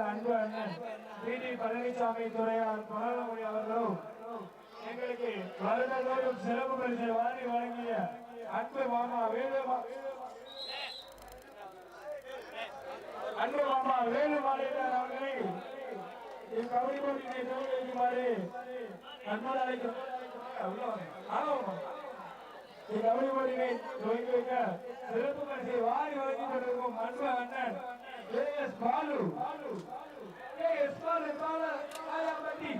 பெற்ற அன்பு அண்ணன் பி டி பழனிசாமி துறையார் பரவமொழி அவர்களும் எங்களுக்கு வருடந்தோறும் சிறப்பு பரிசு வாரி வழங்கிய அன்பு மாமா வேலு அன்பு மாமா வேலு மாநிலர் அவர்களை இக்கபடி போட்டியினை துவங்கி வைக்குமாறு அன்போடு அழைக்கிறோம் உள்ள துவங்கி வைக்க சிறப்பு பரிசை வாரி வழங்கி கொண்டிருக்கும் அன்பு அண்ணன் A S Balu A S Balu Balu Ayampatti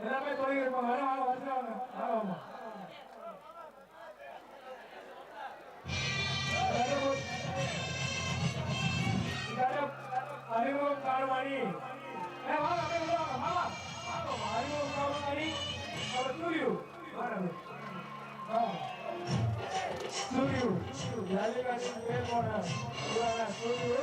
எல்லாமே தொடங்கி இருப்பாங்க வாங்க, வாங்க வரிசையா வாங்க ஆமாம் அறிமுகம் காணுமாடி அறிமுகம் காணுமாடி அவர் சூரியு சூரியு ஜல்லிக்கட்டு பேர் போன சூரியு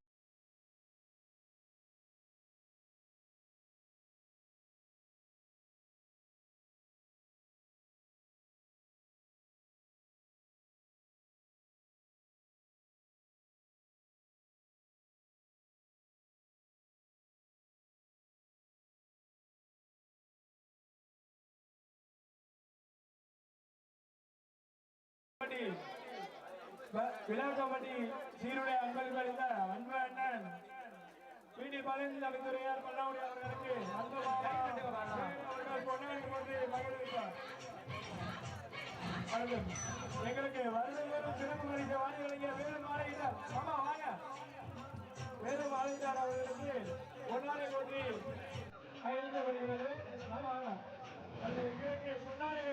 எழுத்தப்பட்டி மாறி கபடி விழா கபடி அன்பளிப்பு அளித்த அன்பு அண்ணன் பிடி பழனிசாமி துறையார் பல்லாவுடைய அவர்களுக்கு அன்பு கொண்டாடி அவர்கள் மகிழ்வித்தார் எங்களுக்கு வருடம் சிறப்பு மளிகை வாங்கி வழங்கிய வேலு மாலையிட்டார் ஆமா வாங்க. வேலு மாலையிட்டார் அவர்களுக்கு பொன்னாடை போட்டி வருகிறது ஆமா வாங்க. அது எங்களுக்கு பொன்னாடை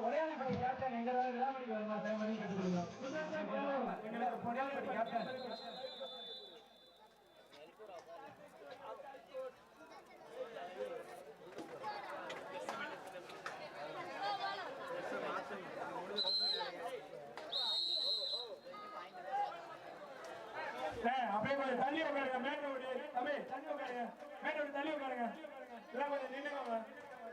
அன்பளிப்பு அளித்தார் பொடியாளிப்படி கேப்டன் எங்க விளாமணிக்கு வருமா பண்ணி கொடுங்க எங்களுக்கு கேப்டன் அப்படியே கொஞ்சம் தள்ளி உட்காருங்க. மேட்டோடு தம்பி தள்ளி உட்காருங்க. மேட்டோடு தள்ளி உட்காருங்க. எல்லாம் கொஞ்சம்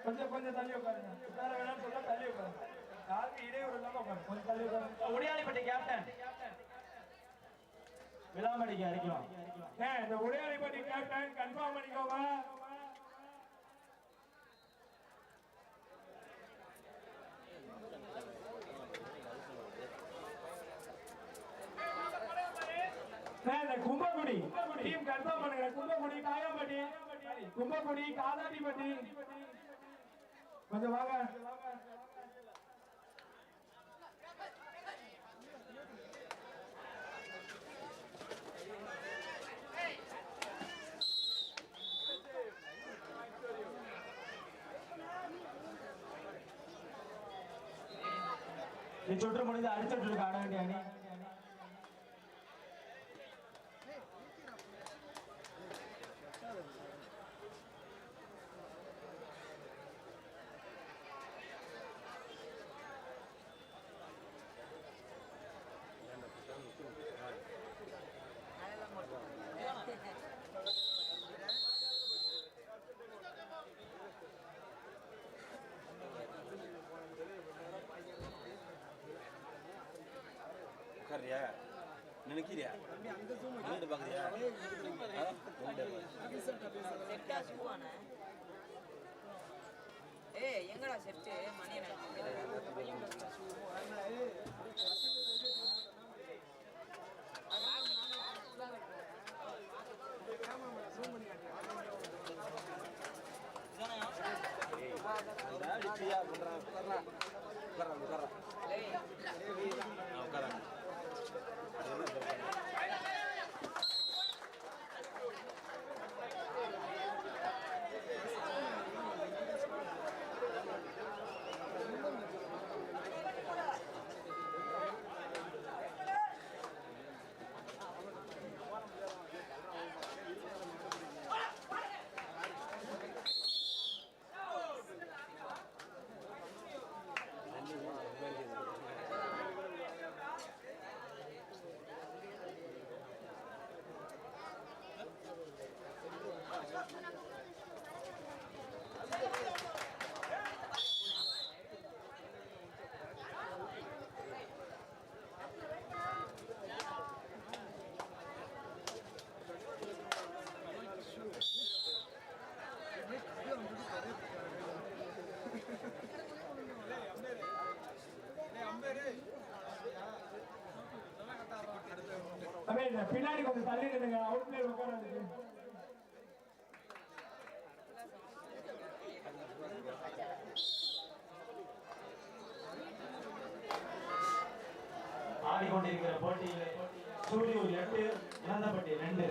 கொஞ்சம் கொஞ்சம் தள்ளி உட்காருங்க. வேற வேணாம்னு சொல்ல தள்ளி உட்காருங்க. யாருக்கு இடையூறு இல்லாம உட்காருங்க. கொஞ்சம் தள்ளி உட்காருங்க. உடையாளிப்பட்டி கேப்டன் விளாமடிக்கு அடிக்கலாம். ஏன் இந்த உடையாளிப்பட்டி கேப்டன் கன்ஃபார்ம் பண்ணிக்கோங்க கும்பகுடி டீம் கன்ஃபார்ம் பண்ணுங்க. கும்பகுடி காயாம்பட்டி. கும்பகுடி காதாட்டிப்பட்டி கொஞ்சம் வாங்க. இச்சுற்று முடிந்து அடிச்சுட்டு ஆட வேண்டிய அணி. செட்டா ஏய் எங்கடா செட்டு மணி ஃப்ரீயா தம்பி இந்த பின்னாடி கொஞ்சம் தள்ளி நின்னுங்க அவுட் பிளேயர் உட்காராதுக்கு ஆடிக்கொண்டிருக்கிற போட்டியிலே சூரியூர் எட்டு இளந்தப்பட்டி ரெண்டு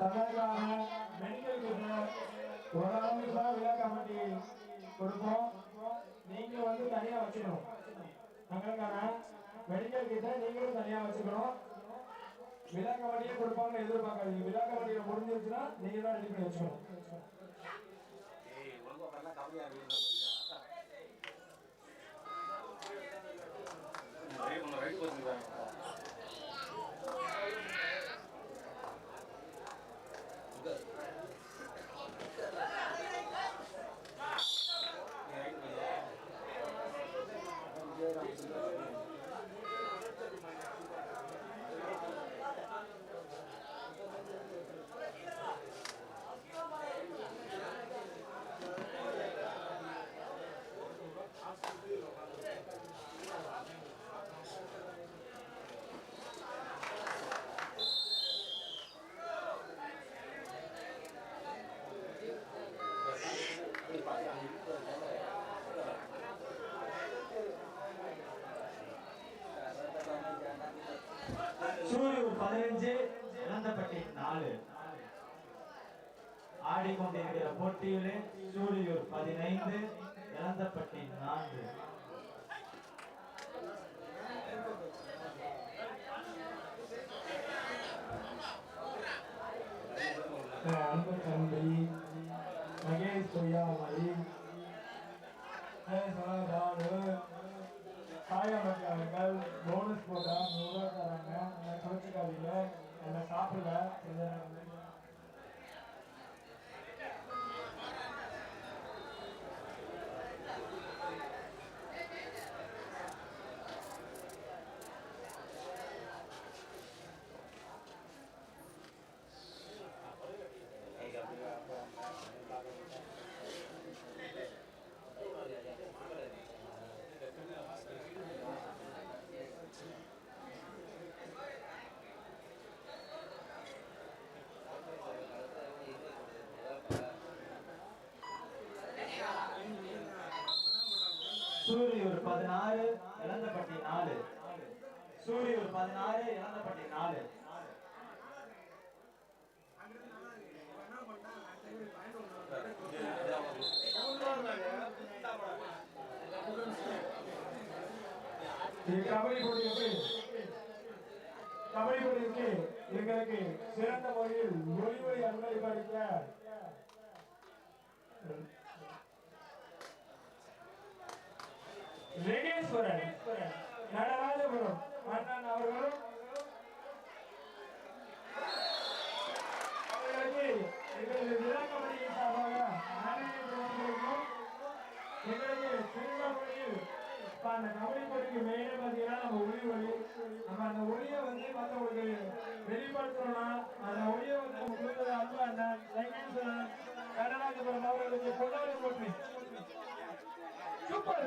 தமிழகான மெடிக்கல் கிட்ட ஒரு அளவுக்கு தான் விழா கமிட்டி கொடுப்போம் நீங்க வந்து தனியா வச்சுக்கணும் தங்களுக்கான மெடிக்கல் கிட்ட நீங்களும் தனியா வச்சுக்கணும் விழா வண்டியை கொடுப்பாங்கன்னு எதிர்பார்க்காதீங்க விழா வண்டியில முடிஞ்சிருச்சுன்னா நீங்க தான் ரெடி பண்ணி வச்சுக்கணும் அஞ்சு கம்மியா இளந்தப்பட்டி நாலு. ஆடிக்கொண்டிருக்கிற போட்டியிலே சூரியூர் பதினைந்து இளந்தப்பட்டி நான்கு. அன்பு தம்பி மகேஷ் பொய்யாமலை பாலு அவர்கள் போனஸ் போட்டா நூறுரூவா தராங்க. என்னை குறைச்சிக்காதீங்க என்னை சாப்பிடல ஒரு பதினாறு இளந்தப்பட்டி நாலு. சூரிய ஒரு பதினாறு இளந்தப்பட்டி நாலு. கபடி போட்டி கபடி போட்டிக்கு எங்களுக்கு சிறந்த முறையில் ஒளி ஒளி அன்பளிப்பு அளிக்க நடராஜபுரம். அண்ணன் அவர்களும். அவர்களுக்கு எங்களது விழா சார்பாக நன்றியை எங்களுக்கு அந்த பார்த்தீங்கன்னா நம்ம ஒளி ஒளி நம்ம அந்த ஒளியை வந்து மற்றவங்களுக்கு வெளிப்படுத்தணும்னா அந்த ஒளியை வந்து உங்களுக்கு அன்பு அண்ணன் அவர்களுக்கு கொண்டாடி போட்டு சூப்பர்.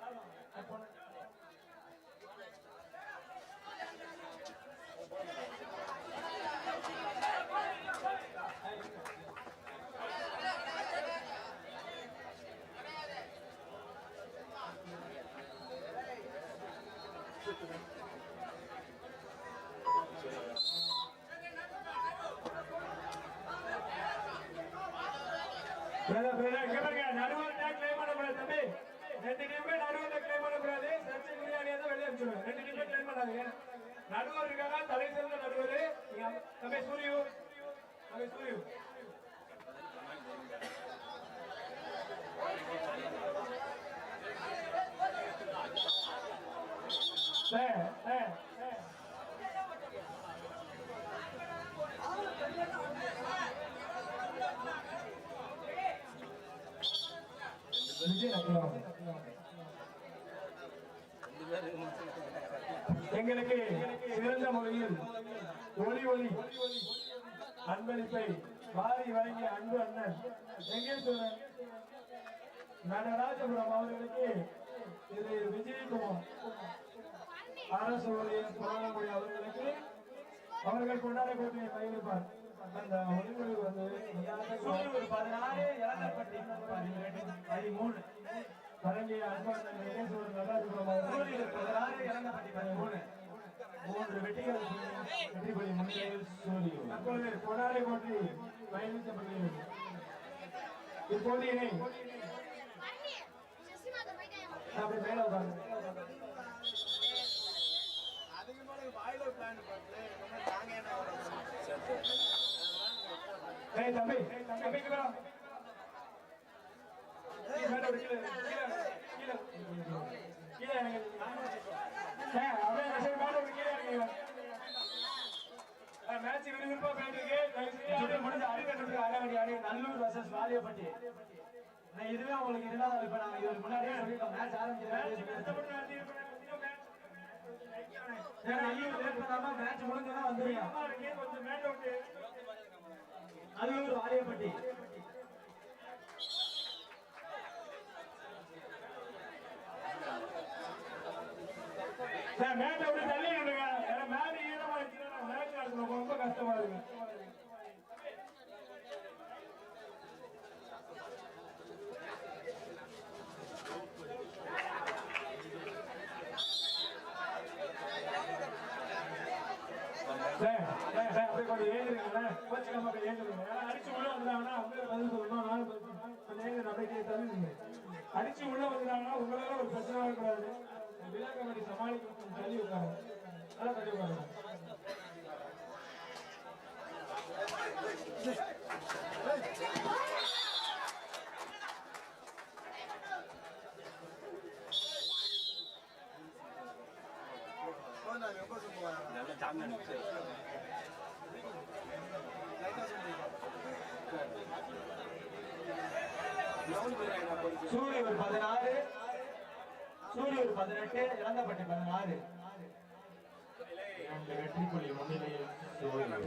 நடுவர் இருக்காங்க, தலை சிறந்த நடுவர். நீங்க தம்பி, சூரியு. தம்பி, சூரியு. ஏய், ஏய், ஏய். விஜய் அப்துல்லாம். எங்களுக்கு சிறந்த முறையில் ஒளி ஒளி அன்பளிப்பை வாரி வழங்கிய அன்பு அண்ணன் எங்கேஸ்வரன் நடராஜபுரம் அவர்களுக்கு திரு விஜயகுமார் அரசு ஊழியர் புராணமொழி அவர்களுக்கு அவர்கள் கொண்டாடக்கூடிய பயிர்ப்பார் அந்த ஒளிமொழி வந்து பதினாறு பதிமூணு. வழங்கிய அன்பு அண்ணன் மூன்று வெற்றிகள் முன்னிலையில் கொடாரை பயணிக்கப்படுகிறது அப்படி மேல தம்பி தம்பி மேட்ச் விறுவிறுப்பா போயிட்டு இருக்கு. தயவு அப்படியே நல்லூர் வர்சஸ் வாலியப்பட்டி இதுவே உங்களுக்கு இருந்தாலும் இப்ப நாங்க இதுக்கு முன்னாடியே சொல்லிட்டோம் மேட்ச் ஆரம்பிக்கிறேன் லேட் மேட்ச் முடிஞ்சோன்னா வந்துருங்க கொஞ்சம் நல்லூர் வாலியப்பட்டி மேட்டை விட்டு தள்ளி விடுங்க. ஏன்னா மேட் ஈரமா மேட்ச் நடத்தணும். ரொம்ப கஷ்டமா இருக்கு சார், கொஞ்சம் ஏழுங்களே. ஏழுங்க. ஏன்னா அடிச்சு உள்ள வந்தாங்கன்னா அவங்களே பதில் சொல்லணும். நானும் பதில் சொல்லணும். கொஞ்சம் ஏழுங்க, அப்படியே அடிச்சு உள்ள வந்தாங்கன்னா உங்களால ஒரு பிரச்சனை வரக்கூடாது விழா கமிட்டி சமாளி கொஞ்சம் உட்காருங்க நல்லா உட்காருங்க நல்ல ஜாமீன் அனுப்பிச்சு. சூரியூர் பதினாறு சூரியூர் பதினெட்டு இளந்தப்பட்டி பதினாறு இரண்டு வெற்றி புள்ளி முன்னிலையில் சூரியூர்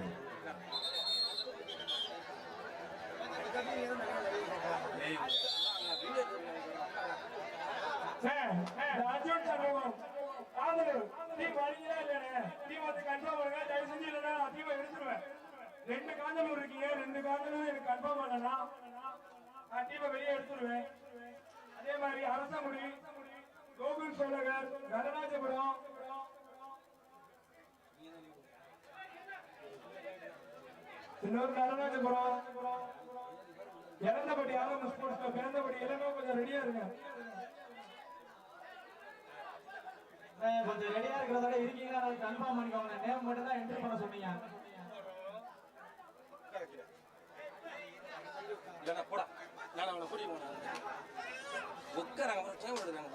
ஏய், அங்க ஆதரவு, வரீங்களா வந்து பண்ணுங்க. தயவு செஞ்சு இல்லைன்னா நான் எடுத்துருவேன். ரெண்டு காந்தலூர் இருக்கீங்க ரெண்டு காந்தலூர் எனக்கு கன்ஃபார்ம் பண்ணனா நான் வெளியே எடுத்துருவேன் அதே மாதிரி அரசமுடி கோகுல் சோழகர் நடராஜபுரம் இன்னொரு நடராஜபுரம் இறந்தபடி யாரும் ஸ்போர்ட்ஸ் பிறந்தபடி எல்லாமே கொஞ்சம் ரெடியா இருங்க. கொஞ்சம் ரெடியா இருக்கிறதோட இருக்கீங்களா? கன்ஃபார்ம் பண்ணிக்கோங்க நேம் மட்டும் தான் என்ட்ரி பண்ண சொன்னீங்க. இல்லைண்ணா, போடா. நான் அவனை கூட்டிட்டு போனேன். உட்காராங்க, அப்புறம் எடுக்கிறாங்க,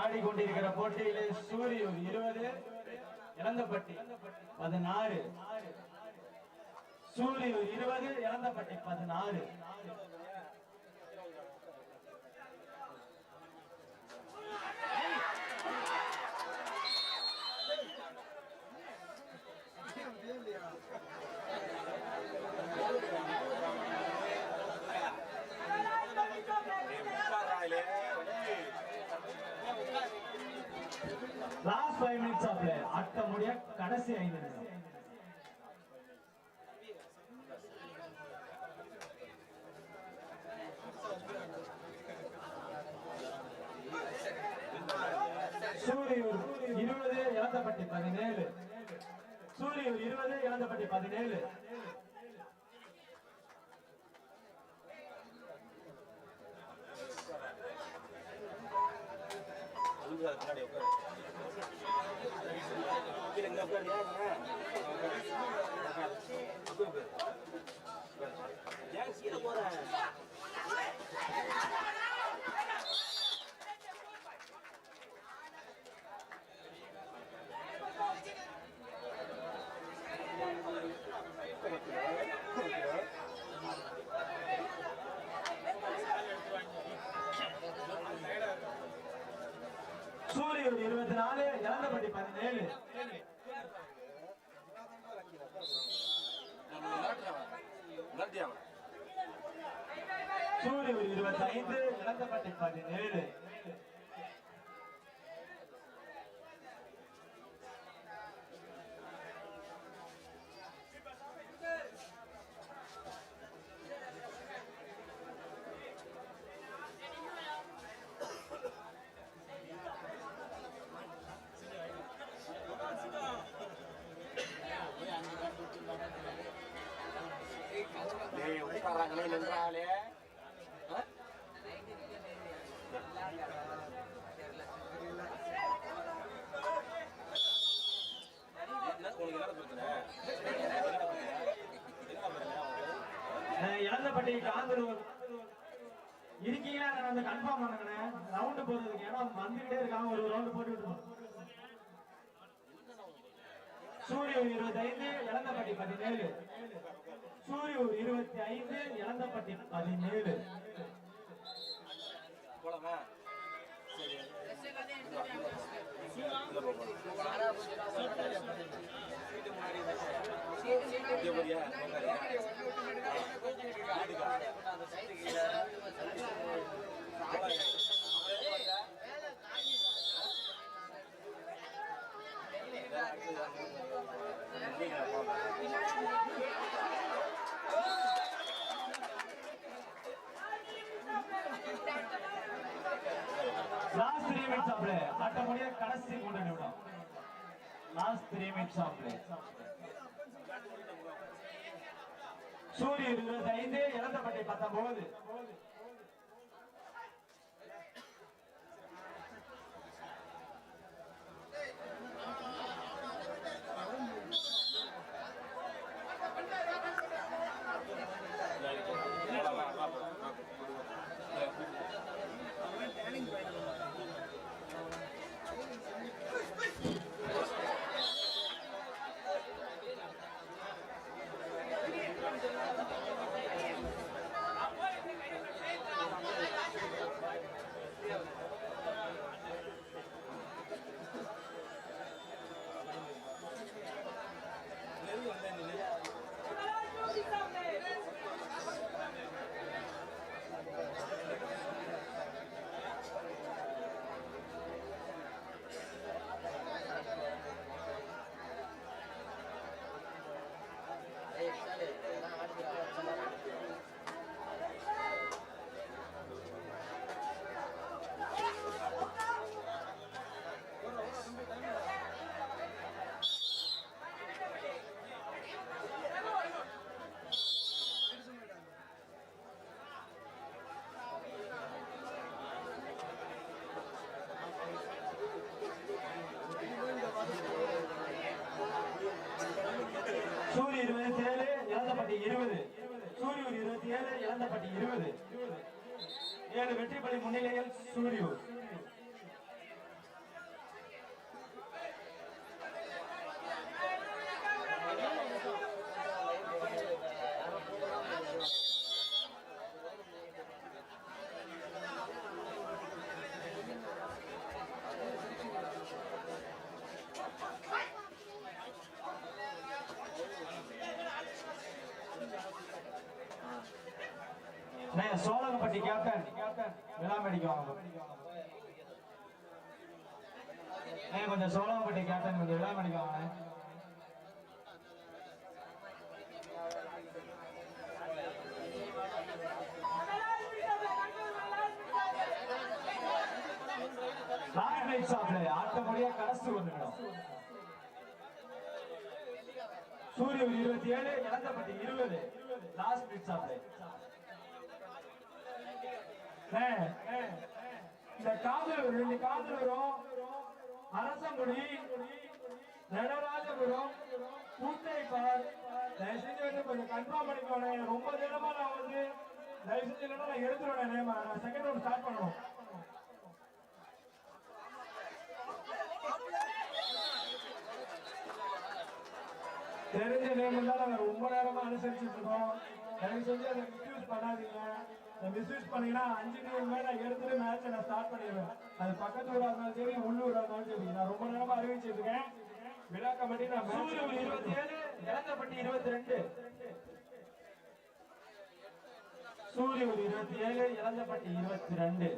ஆடிக்கொண்டிருக்கிற போட்டியிலே சூரியூர் இருபது இளந்தப்பட்டி பதினாறு. சூரியூர் இருபது இளந்தப்பட்டி பதினாறு. நம்முடைய கடைசி ஐந்து நிமிடம். சூரியூர் இருபது இழந்தப்பட்டி பதினேழு. சூரியூர் இருபது இழந்தப்பட்டி பதினேழு. முன்னாடி உட்காரு. சூரியன் இருபத்தி நாலு இளந்தப்பட்டி பதினேழு. சூரியூர் இருபத்தி ஐந்து இளந்தப்பட்டி பதினேழு டேய் உட்காராங்களே நின்றாங்களே ஆ? என்ன உனக்கு என்ன பிரச்சனை என்னடா பிரச்சனை உனக்கு? அஹ் காந்தலூர் இருக்கீங்களா? நான் வந்து கன்ஃபார்ம் பண்ணுங்கண்ணே. ரவுண்டு போறதுக்கு ஏன்னா வந்துகிட்டே இருக்காங்க. ஒரு ரவுண்டு போட்டு விட்டுருவோம் சூரியூர் இருபத்தி ஐந்து இளந்தப்பட்டி பதினேழு. சூரியூர் இருபத்தி ஐந்து இளந்தப்பட்டி பதினேழு. போலாமா. சரி. Last three minutes of play முடிய கடைசி மூன்று நிமிடம். Last three minutes of play Suriyan இருபத்தி ஐந்து இளந்தப்பட்டி பத்தொன்பது போலாமா? வா, வா, வா. சூரிய இருபத்தி ஏழு இளந்தப்பட்டி இருபது சூரியூர் இருபத்தி ஏழு இளந்தப்பட்டி இருபது ஏழு வெற்றிப்பள்ளி முன்னிலையில் சூரியூர் சோழகப்பட்டி கேப்டன் கேப்டன் விழாமடிக்கு வாங்க ஏன் கொஞ்சம் சோழாம்பட்டி கேப்டன் கொஞ்சம் விழா பண்ணிக்கோங்க லாஸ்ட் நைட் ஷாப்ல ஆட்டப்படியா கடைசி ஒரு நிமிடம் சூரியன் இருபத்தி ஏழு இழந்தப்பட்டி இருபது. லாஸ்ட் நைட் ஷாப்ல இந்த காதல் ரெண்டு காதல் வரும். அரசங்குடி நடராஜபுரம் கூத்தைப்பார் தயவு செஞ்சு வந்து கொஞ்சம் கன்ஃபார்ம் பண்ணிக்கோண்ணே ரொம்ப நேரமா நான் வந்து தயவு செஞ்சு இல்லைன்னா நான் எடுத்துருவேன் நேமா. நான் செகண்ட் ரவுண்ட் ஸ்டார்ட் பண்ணுவோம் தெரிஞ்ச நேம் தான் நாங்கள் ரொம்ப நேரமா அனுசரிச்சுட்டு இருக்கோம். தயவு செஞ்சு அதை மிஸ்யூஸ் பண்ணாதீங்க. மிஸ்யூஸ் பண்ணீங்கன்னா அஞ்சு நேம் மேல எடுத்துட்டு மேட்சை நான் ஸ்டார்ட் பண்ணிடுவேன். அது பக்கத்து ஊரா இருந்தாலும் சரி உள்ளூரா இருந்தாலும் சரி. நான் ரொம்ப நேரமா அறிவிச்சிட்டு இருக்கேன். விழா கமிட்டி நான் இருபத்தி ஏழு இளந்தப்பட்டி இருபத்தி ரெண்டு சூரியன் இருபத்தி ஏழு இளந்தப்பட்டி இருபத்தி ரெண்டு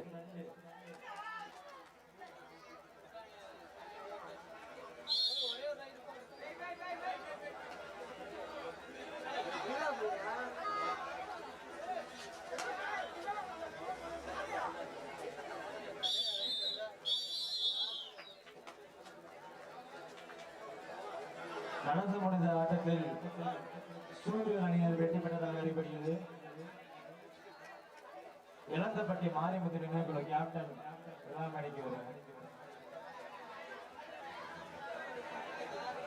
இளந்தப்பட்டி மாரிமுத்து நினைவுக்குழு